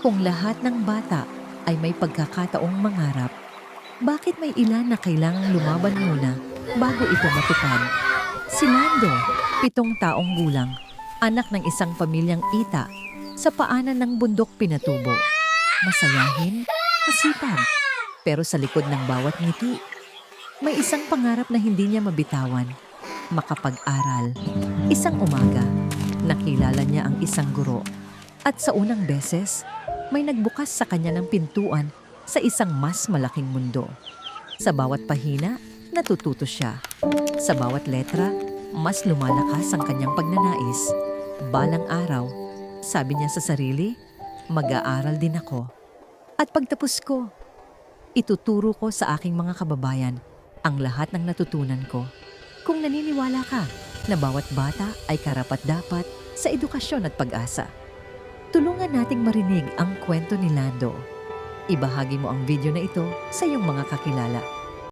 Kung lahat ng bata ay may pagkakataong mangarap, bakit may ilan na kailangang lumaban muna bago ito matupad? Si Lando, pitong taong gulang, anak ng isang pamilyang ita, sa paanan ng bundok pinatubo. Masayahin, masipag, pero sa likod ng bawat ngiti, may isang pangarap na hindi niya mabitawan, makapag-aral. Isang umaga, nakilala niya ang isang guro. At sa unang beses, may nagbukas sa kanya ng pintuan sa isang mas malaking mundo. Sa bawat pahina, natututo siya. Sa bawat letra, mas lumalakas ang kanyang pagnanais. Balang araw, sabi niya sa sarili, mag-aaral din ako. At pagtapos ko, ituturo ko sa aking mga kababayan ang lahat ng natutunan ko. Kung naniniwala ka na bawat bata ay karapat-dapat sa edukasyon at pag-asa. Tulungan nating marinig ang kwento ni Lando. Ibahagi mo ang video na ito sa iyong mga kakilala